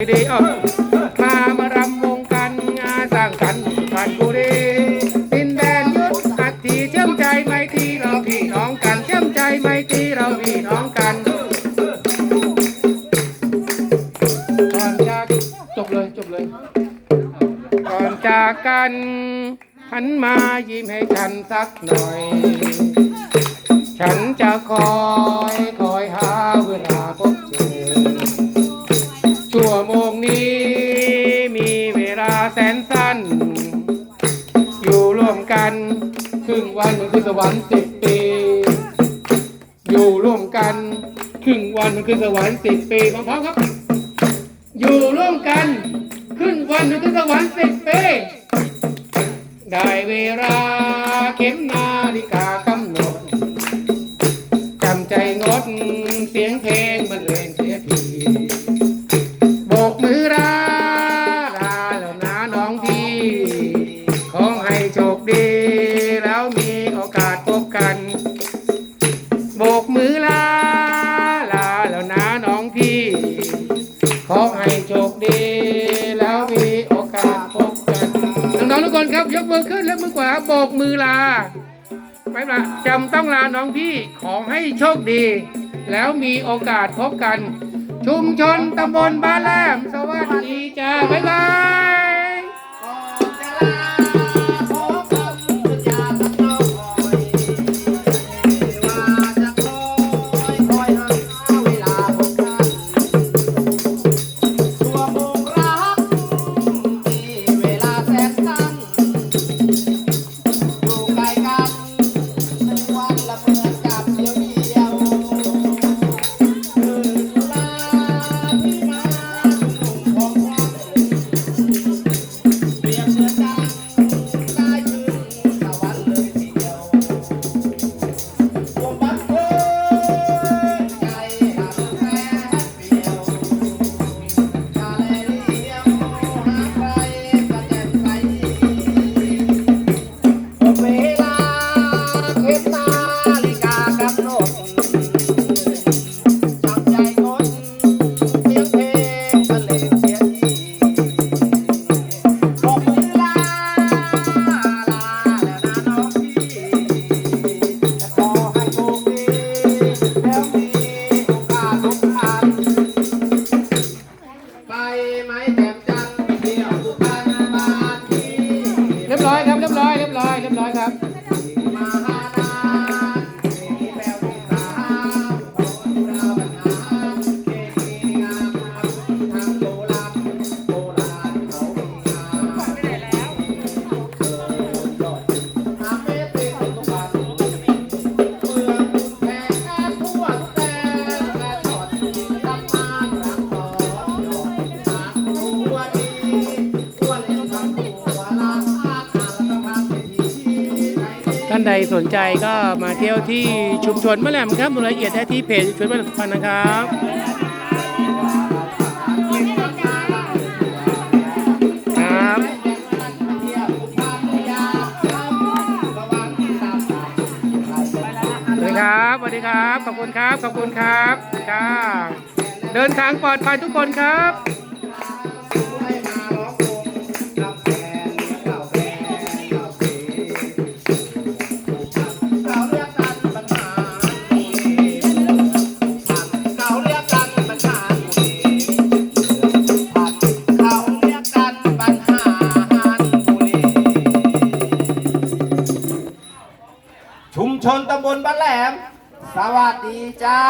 ดีเออมามารำวงกันงานสร้างสรรค์ผ่านบุรีดินแดนยุทธอัฐิเชื่อมใจไมตรีเราพี่น้องกันเชื่อมใจไมตรีเราพี่น้องกันก่อนจากจบเลยจบเลยก่อนจากกันหันมายิ้มให้ฉันสักหน่อย ฉันจะคอ แสนสั้น อยู่ร่วมกัน ครึ่งวันมันคือสวรรค์สิบปี อยู่ร่วมกัน ครึ่งวันมันคือสวรรค์สิบปีพร้อมๆครับ อยู่ร่วมกันครึ่งวันมันคือสวรรค์สิบปี ได้เวลาเข็มนาฬิกากำหนดจำใจงดเสียงเพลง ยกมือขึ้นแล้วมือขวาโบกมือลาไปละจำต้องลาน้องพี่ขอให้โชคดี แล้วมีโอกาสพบกัน ชุมชนตำบลบ้านแหลมสวัสดีจ้าบ๊ายบาย เรียบร้อยเรียบร้อยครับานใดสนใจก็มาเที่ยวที่ชุมชนมะแหลมครับรายละเอียดได้ที่เพจชุมชนมะแหลมพรรณนะครับครับสวัสดีครับสวัสดีครับ ขอบคุณครับ ขอบคุณครับจ้าเดินทางปลอดภัยทุกคนครับ ชนตำบลบ้านแหลม สวัสดีจ้า